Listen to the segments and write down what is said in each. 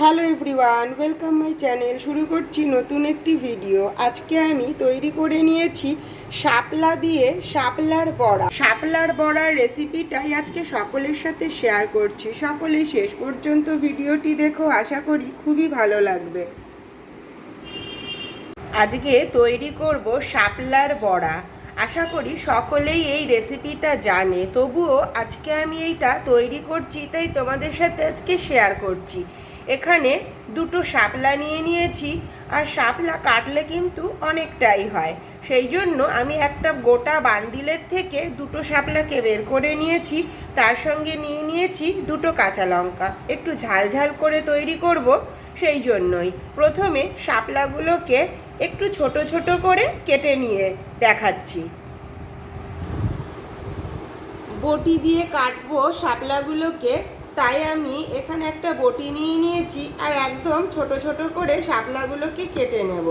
Hello everyone, welcome my channel. শুরু করছি নতুন একটি ভিডিও। আজকে আমি তৈরি করে নিয়েছি শাপলা দিয়ে শাপলার বড়া। শাপলার বড়ার রেসিপিটাই আজকে সকলের সাথে শেয়ার করছি। সকলে শেষ পর্যন্ত ভিডিওটি দেখো, আশা করি খুবই ভালো লাগবে। আজকে তৈরি করব শাপলার বড়া। আশা করি সকলেই এই রেসিপিটা জানে। তবুও আজকে আমি এইটা তৈরি করছি, তাই তোমাদের সাথে আজকে শেয়ার করছি। এখানে দুটো শাপলা নিয়ে নিয়েছি, আর শাপলা কাটলে কিন্তু অনেকটাই হয়। সেই জন্য আমি একটা গোটা বান্ডিলের থেকে দুটো শাপলাকে বের করে নিয়েছি, তার সঙ্গে নিয়ে নিয়েছি দুটো কাঁচা লঙ্কা। একটু ঝাল ঝাল করে তৈরি করব সেই জন্যই। প্রথমে শাপলাগুলোকে একটু ছোট ছোট করে কেটে নিয়ে দেখাচ্ছি। বটি দিয়ে কাটবো শাপলাগুলোকে। তাই আমি এখানে একটা বটি নিয়ে নিয়েছি আর একদম ছোট ছোট করে শাপলাগুলোকে কেটে নেব।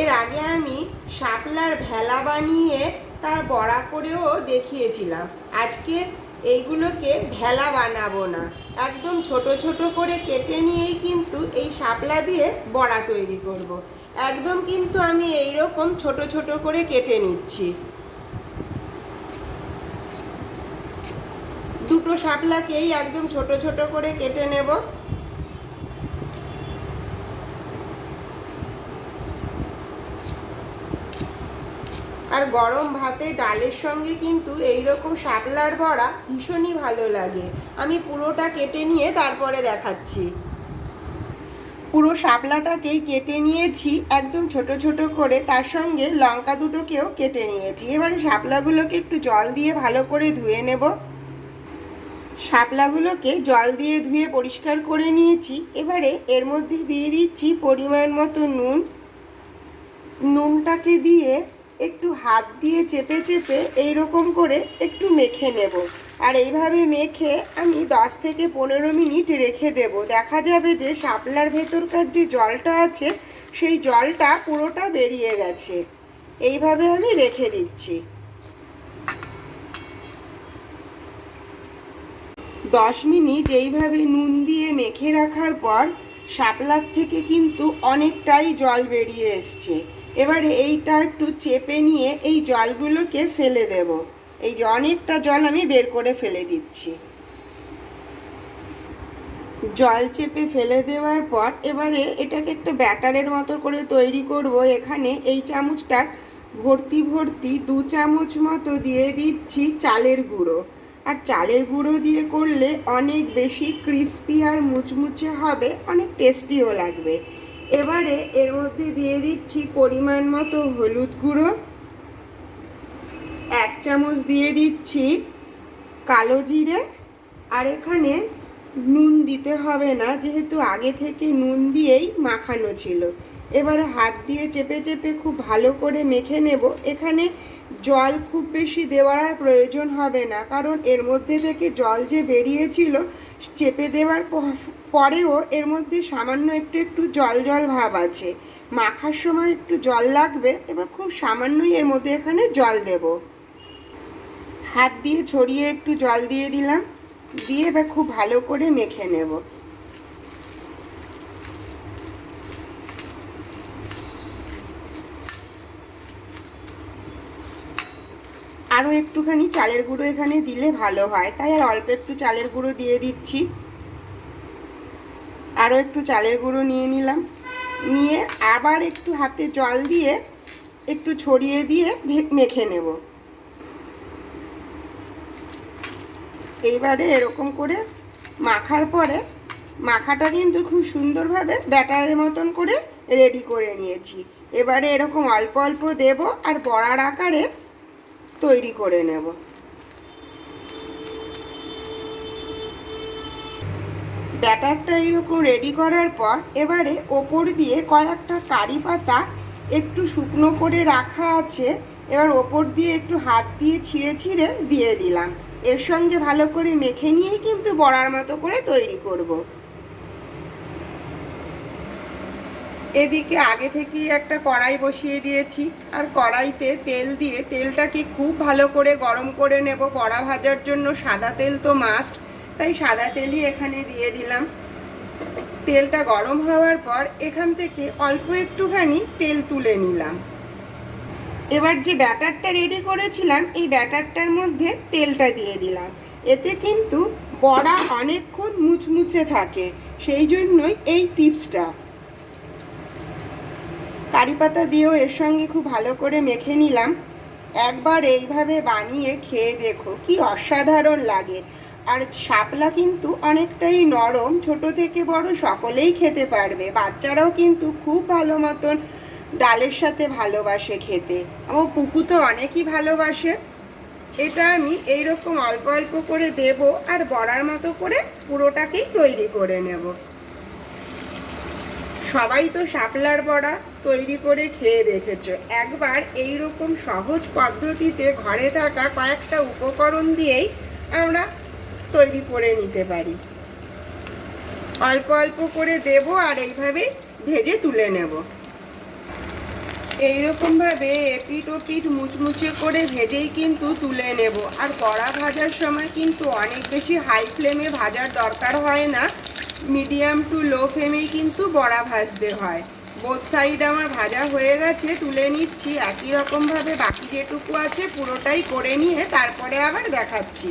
এর আগে আমি শাপলার ভেলা বানিয়ে তার বড়া করেও দেখিয়েছিলাম। আজকে এইগুলোকে ভেলা বানাবো না। একদম ছোট ছোট করে কেটে নিয়েই কিন্তু এই শাপলা দিয়ে বড়া তৈরি করব। একদম কিন্তু আমি এই রকম ছোট ছোট করে কেটে নিচ্ছি। দুটো শাপলাকেই একদম ছোট ছোট করে কেটে নেব। আর গরম ভাতে ডালের সঙ্গে কিন্তু এই রকম শাপলার বড়া ভীষণই ভালো লাগে। আমি পুরোটা কেটে নিয়ে তারপরে দেখাচ্ছি। পুরো শাপলাটাকেই কেটে নিয়েছি, একদম ছোট ছোট করে। তার সঙ্গে লঙ্কা দুটোকেও কেটে নিয়েছি। এবারে শাপলাগুলোকে একটু জল দিয়ে ভালো করে ধুয়ে নেব। শাপলাগুলোকে জল দিয়ে ধুয়ে পরিষ্কার করে নিয়েছি। এবারে এর মধ্যে দিয়ে দিচ্ছি পরিমাণ মতো নুন। নুনটাকে দিয়ে একটু হাত দিয়ে চেপে চেপে এই রকম করে একটু মেখে নেব। আর এইভাবে মেখে আমি দশ থেকে পনেরো মিনিট রেখে দেব। দেখা যাবে যে শাপলার ভেতরকার যে জলটা আছে, সেই জলটা পুরোটা বেরিয়ে গেছে। এইভাবে আমি রেখে দিচ্ছি। দশ মিনিট এইভাবে নুন দিয়ে মেখে রাখার পর শাপলার থেকে কিন্তু অনেকটাই জল বেরিয়ে এসছে। এবারে এইটা একটু চেপে নিয়ে এই জলগুলোকে ফেলে দেব। এই যে অনেকটা জল আমি বের করে ফেলে দিচ্ছি। জল চেপে ফেলে দেওয়ার পর এবারে এটাকে একটা ব্যাটারের মতো করে তৈরি করব। এখানে এই চামচটার ভর্তি ভর্তি দু চামচ মতো দিয়ে দিচ্ছি চালের গুঁড়ো। আর চালের গুঁড়ো দিয়ে করলে অনেক বেশি ক্রিস্পি আর মুচমুচে হবে, অনেক টেস্টিও লাগবে। এবারে এর মধ্যে দিয়ে দিচ্ছি পরিমাণ মতো হলুদ গুঁড়ো। এক চামচ দিয়ে দিচ্ছি কালো জিরে। আর এখানে নুন দিতে হবে না, যেহেতু আগে থেকে নুন দিয়েই মাখানো ছিল। এবারে হাত দিয়ে চেপে চেপে খুব ভালো করে মেখে নেব। এখানে জল খুব বেশি দেওয়ার আর প্রয়োজন হবে না। কারণ এর মধ্যে থেকে জল যে বেরিয়েছিল, চেপে দেওয়ার পরেও এর মধ্যে সামান্য একটু একটু জল জল ভাব আছে। মাখার সময় একটু জল লাগবে, এবার খুব সামান্যই এর মধ্যে এখানে জল দেব। হাত দিয়ে ছড়িয়ে একটু জল দিয়ে দিলাম। দিয়ে এবার খুব ভালো করে মেখে নেব। আরও একটুখানি চালের গুঁড়ো এখানে দিলে ভালো হয়। তাই আর অল্প একটু চালের গুঁড়ো দিয়ে দিচ্ছি। আরও একটু চালের গুঁড়ো নিয়ে নিলাম। নিয়ে আবার একটু হাতে জল দিয়ে একটু ছড়িয়ে দিয়ে মেখে নেব। এইবারে এরকম করে মাখার পরে মাখাটা কিন্তু খুব সুন্দরভাবে ব্যাটারের মতন করে রেডি করে নিয়েছি। এবারে এরকম অল্প অল্প দেব আর বড়ার আকারে তৈরি করে নেব। ব্যাটারটা এরকম রেডি করার পর এবারে ওপর দিয়ে কয়েকটা কারি পাতা একটু শুকনো করে রাখা আছে। এবার ওপর দিয়ে একটু হাত দিয়ে ছিঁড়ে ছিঁড়ে দিয়ে দিলাম। এর সঙ্গে ভালো করে মেখে নিয়েই কিন্তু বড়ার মতো করে তৈরি করব। এদিকে আগে থেকেই একটা কড়াই বসিয়ে দিয়েছি, আর কড়াইতে তেল দিয়ে তেলটাকে খুব ভালো করে গরম করে নেব। কড়া ভাজার জন্য সাদা তেল তো মাস্ট তাই সাদা তেলই এখানে দিয়ে দিলাম। তেলটা গরম হওয়ার পর এখান থেকে অল্প একটুখানি তেল তুলে নিলাম। এবার যে ব্যাটারটা রেডি করেছিলাম, এই ব্যাটারটার মধ্যে তেলটা দিয়ে দিলাম। এতে কিন্তু বড়া অনেকক্ষণ মুচমুচে থাকে, সেই জন্যই এই টিপসটা কারি পাতা দিয়েও এর সঙ্গে খুব ভালো করে মেখে নিলাম। একবার এইভাবে বানিয়ে খেয়ে দেখো, কি অসাধারণ লাগে। আর শাপলা কিন্তু অনেকটাই নরম, ছোট থেকে বড় সকলেই খেতে পারবে। বাচ্চারাও কিন্তু খুব ভালো মতন ডালের সাথে ভালোবাসে খেতে। আমার পুকু তো অনেকই ভালোবাসে। এটা আমি এইরকম অল্প অল্প করে দেব আর বড়ার মতো করে পুরোটাকেই তৈরি করে নেব। সবাই তো শাপলার বড়া। তৈরি করে খেয়ে দেখেছ একবার এই রকম সহজ পদ্ধতিতে ঘরে থাকা কয়েকটা উপকরণ দিয়েই আমরা তৈরি করে নিতে পারি। অল্প অল্প করে দেব আর এইভাবে ভেজে তুলে নেব। এইরকমভাবে এপিট ওপিট মুচমুচে করে ভেজেই কিন্তু তুলে নেব। আর কড়া ভাজার সময় কিন্তু অনেক বেশি হাই ফ্লেমে ভাজার দরকার হয় না। মিডিয়াম টু লো ফ্লেমেই কিন্তু বড়া ভাজতে হয়। বোথ সাইড আমার ভাজা হয়ে গেছে, তুলে নিচ্ছি। একই রকমভাবে বাকি যেটুকু আছে পুরোটাই করে নিয়ে তারপরে আবার দেখাচ্ছি।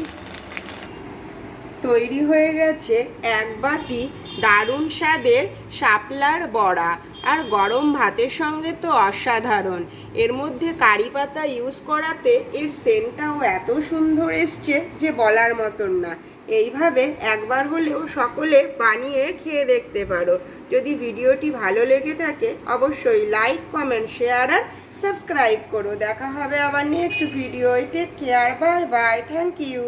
তৈরি হয়ে গেছে এক বাটি দারুণ স্বাদের শাপলার বড়া। আর গরম ভাতের সঙ্গে তো অসাধারণ। এর মধ্যে কারি পাতা ইউজ করাতে এর সেন্টটাও এত সুন্দর এসছে যে বলার মতন না। এইভাবে একবার হলেও সকলে বানিয়ে খেয়ে দেখতে পারো। যদি ভিডিওটি ভালো লেগে থাকে, অবশ্যই লাইক কমেন্ট শেয়ার আর সাবস্ক্রাইব করো। দেখা হবে আবার next video take care bye bye thank you